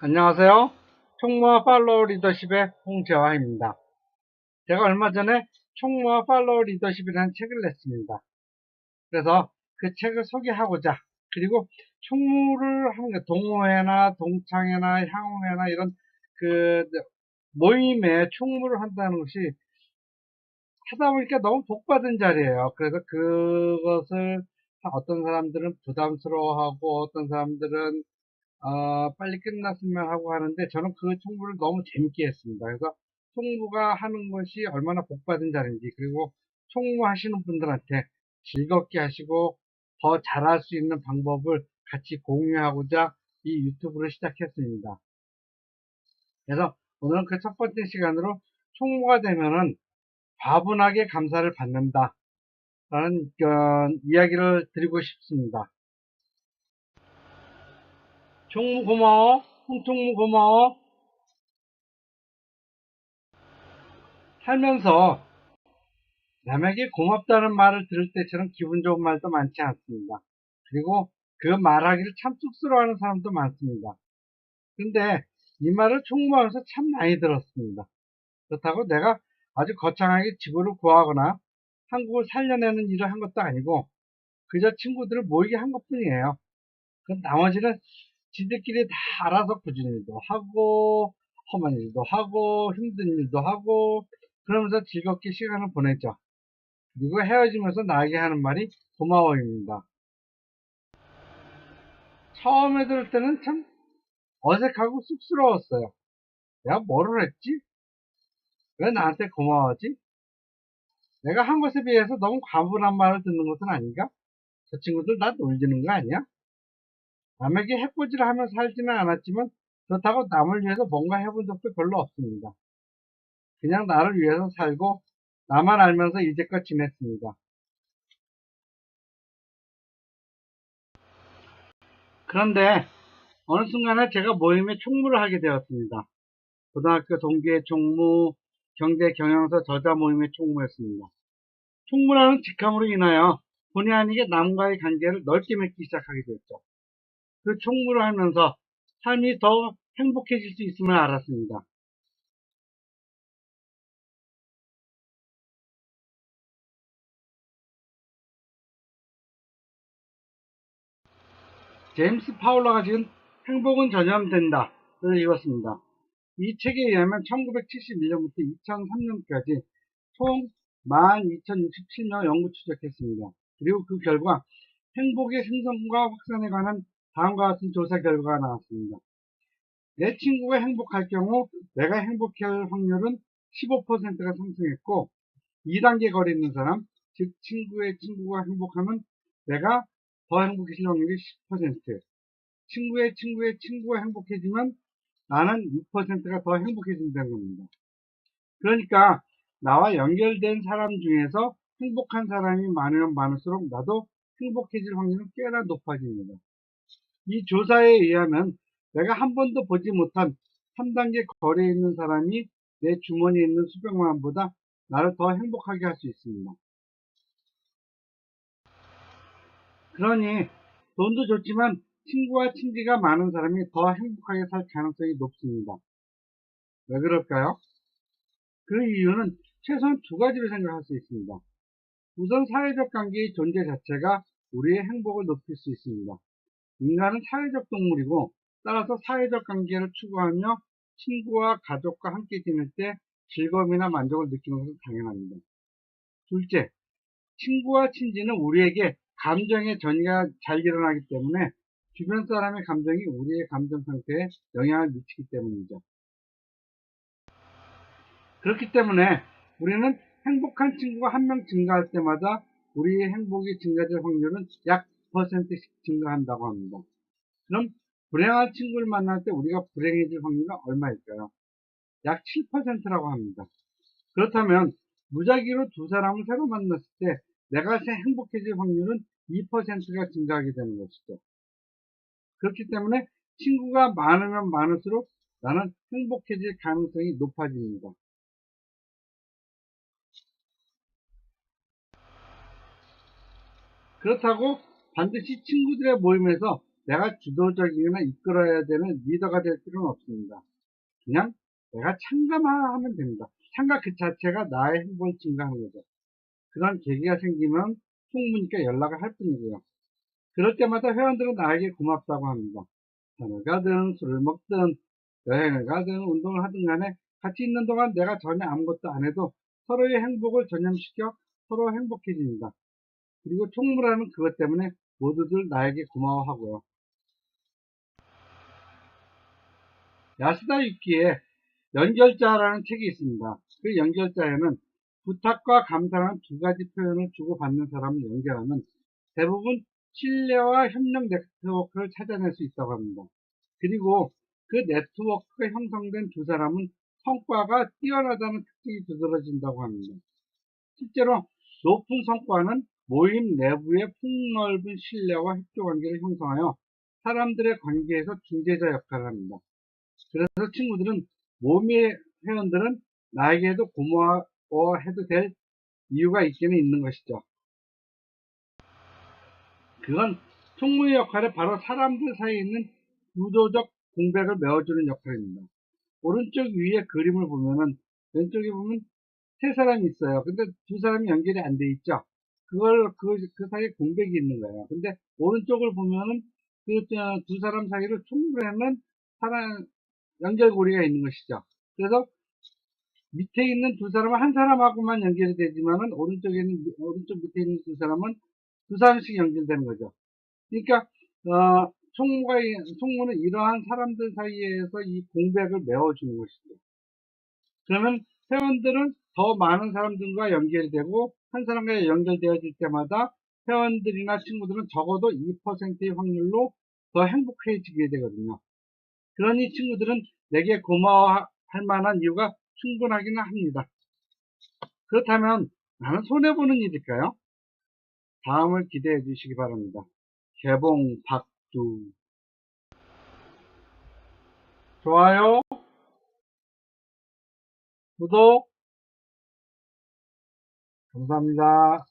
안녕하세요. 총무와 팔로우 리더십의 홍재화입니다. 제가 얼마 전에 총무와 팔로우 리더십이라는 책을 냈습니다. 그래서 그 책을 소개하고자 그리고 총무를 하는 게 동호회나 동창회나 향후회나 이런 그 모임에 총무를 한다는 것이 하다 보니까 너무 복받은 자리예요. 그래서 그것을 어떤 사람들은 부담스러워하고 어떤 사람들은 어, 빨리 끝났으면 하고 하는데 저는 그 총무를 너무 재밌게 했습니다. 그래서 총무가 하는 것이 얼마나 복받은 자리인지 그리고 총무 하시는 분들한테 즐겁게 하시고 더 잘할 수 있는 방법을 같이 공유하고자 이 유튜브를 시작했습니다. 그래서 오늘은 그 첫 번째 시간으로 총무가 되면은 과분하게 감사를 받는다. 라는 어, 이야기를 드리고 싶습니다. 총무 고마워. 홍총무 고마워. 살면서 남에게 고맙다는 말을 들을 때처럼 기분 좋은 말도 많지 않습니다. 그리고 그 말하기를 참 쑥스러워하는 사람도 많습니다. 근데 이 말을 총무하면서 참 많이 들었습니다. 그렇다고 내가 아주 거창하게 지구를 구하거나 한국을 살려내는 일을 한 것도 아니고 그저 친구들을 모이게 한 것뿐이에요. 그 나머지는 지들끼리 다 알아서 굳은 일도 하고 험한 일도 하고 힘든 일도 하고 그러면서 즐겁게 시간을 보내죠. 그리고 헤어지면서 나에게 하는 말이 고마워입니다. 처음에 들을 때는 참 어색하고 쑥스러웠어요. 내가 뭐를 했지? 왜 나한테 고마워하지? 내가 한 것에 비해서 너무 과분한 말을 듣는 것은 아닌가? 저 친구들 나 놀리는 거 아니야? 남에게 해코지를 하며 살지는 않았지만 그렇다고 남을 위해서 뭔가 해본 적도 별로 없습니다. 그냥 나를 위해서 살고 나만 알면서 이제껏 지냈습니다. 그런데 어느 순간에 제가 모임에 총무를 하게 되었습니다. 고등학교 동기의 총무, 경제 경영서 저자 모임의 총무였습니다. 총무라는 직함으로 인하여 본의 아니게 남과의 관계를 넓게 맺기 시작하게 되었죠. 그 총무를 하면서 삶이 더 행복해질 수 있음을 알았습니다. 제임스 파울러가 지은 행복은 전염된다. 를 읽었습니다. 이 책에 의하면 1971년부터 2003년까지 총 12,067명 연구 추적했습니다. 그리고 그 결과 행복의 생성과 확산에 관한 다음과 같은 조사 결과가 나왔습니다. 내 친구가 행복할 경우 내가 행복할 확률은 15%가 상승했고 2단계 거리 있는 사람, 즉 친구의 친구가 행복하면 내가 더 행복해질 확률이 10%, 친구의 친구의 친구가 행복해지면 나는 6%가 더 행복해진다는 겁니다. 그러니까 나와 연결된 사람 중에서 행복한 사람이 많으면 많을수록 나도 행복해질 확률은 꽤나 높아집니다. 이 조사에 의하면 내가 한 번도 보지 못한 3단계 거리에 있는 사람이 내 주머니에 있는 수백만 원보다 나를 더 행복하게 할 수 있습니다. 그러니 돈도 좋지만 친구와 친지가 많은 사람이 더 행복하게 살 가능성이 높습니다. 왜 그럴까요? 그 이유는 최소한 두 가지를 생각할 수 있습니다. 우선 사회적 관계의 존재 자체가 우리의 행복을 높일 수 있습니다. 인간은 사회적 동물이고 따라서 사회적 관계를 추구하며 친구와 가족과 함께 지낼 때 즐거움이나 만족을 느끼는 것은 당연합니다. 둘째, 친구와 친지는 우리에게 감정의 전이가 잘 일어나기 때문에 주변 사람의 감정이 우리의 감정 상태에 영향을 미치기 때문이죠. 그렇기 때문에 우리는 행복한 친구가 한 명 증가할 때마다 우리의 행복이 증가될 확률은 약 10%씩 증가한다고 합니다. 그럼 불행한 친구를 만날 때 우리가 불행해질 확률은 얼마일까요? 약 7%라고 합니다. 그렇다면 무작위로 두 사람을 새로 만났을 때 내가 행복해질 확률은 2%가 증가하게 되는 것이죠. 그렇기 때문에 친구가 많으면 많을수록 나는 행복해질 가능성이 높아집니다. 그렇다고 반드시 친구들의 모임에서 내가 주도적이거나 이끌어야 되는 리더가 될 필요는 없습니다. 그냥 내가 참가만 하면 됩니다. 참가 그 자체가 나의 행복을 증가하는 거죠. 그런 계기가 생기면 충분히니까 연락을 할 뿐이고요. 그럴 때마다 회원들은 나에게 고맙다고 합니다. 산을 가든 술을 먹든 여행을 가든 운동을 하든 간에 같이 있는 동안 내가 전혀 아무것도 안 해도 서로의 행복을 전염시켜 서로 행복해집니다. 그리고 총무라는 그것 때문에 모두들 나에게 고마워하고요. 야스다 유키에 연결자라는 책이 있습니다. 그 연결자에는 부탁과 감사라는 두 가지 표현을 주고받는 사람을 연결하면 대부분 신뢰와 협력 네트워크를 찾아낼 수 있다고 합니다. 그리고 그 네트워크가 형성된 두 사람은 성과가 뛰어나다는 특징이 두드러진다고 합니다. 실제로 높은 성과는 모임 내부의 폭넓은 신뢰와 협조 관계를 형성하여 사람들의 관계에서 중재자 역할을 합니다. 그래서 친구들은 모임의 회원들은 나에게도 고마워해도 될 이유가 있기는 있는 것이죠. 그건 총무의 역할은 바로 사람들 사이에 있는 구조적 공백을 메워주는 역할입니다. 오른쪽 위에 그림을 보면은 왼쪽에 보면 세 사람이 있어요. 근데 두 사람이 연결이 안 돼 있죠. 그걸 그, 그 사이에 공백이 있는 거예요. 근데 오른쪽을 보면은 그두 사람 사이를 총괄하는 사람 연결고리가 있는 것이죠. 그래서 밑에 있는 두 사람은 한 사람하고만 연결이 되지만은 오른쪽에 있는 오른쪽 밑에 있는 두 사람은 두 사람씩 연결되는 거죠. 그러니까 어, 총무가 총무는 이러한 사람들 사이에서 이 공백을 메워주는 것이죠. 그러면 회원들은 더 많은 사람들과 연결이 되고 한 사람과 연결되어질 때마다 회원들이나 친구들은 적어도 2%의 확률로 더 행복해지게 되거든요. 그러니 친구들은 내게 고마워할 만한 이유가 충분하기는 합니다. 그렇다면 나는 손해보는 일일까요? 다음을 기대해 주시기 바랍니다. 개봉 박두 좋아요 구독 감사합니다.